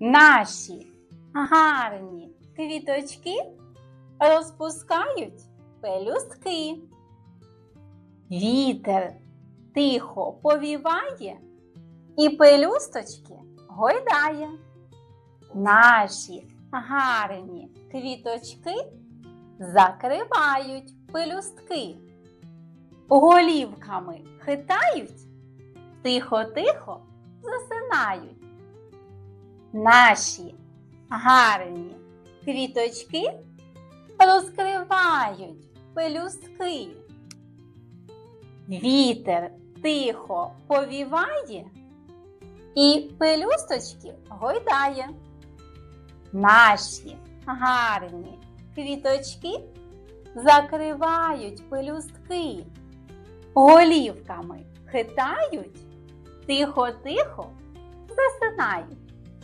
Наші гарні квіточки розпускають пелюстки. Вітер тихо повіває і пелюсточки гойдає. Наші гарні квіточки закривають пелюстки. Голівками хитають, тихо-тихо засинають. Наші гарні квіточки розкривають пелюстки. Вітер тихо повіває і пелюсточки гойдає. Наші гарні квіточки закривають пелюстки, голівками хитають, тихо-тихо засинають.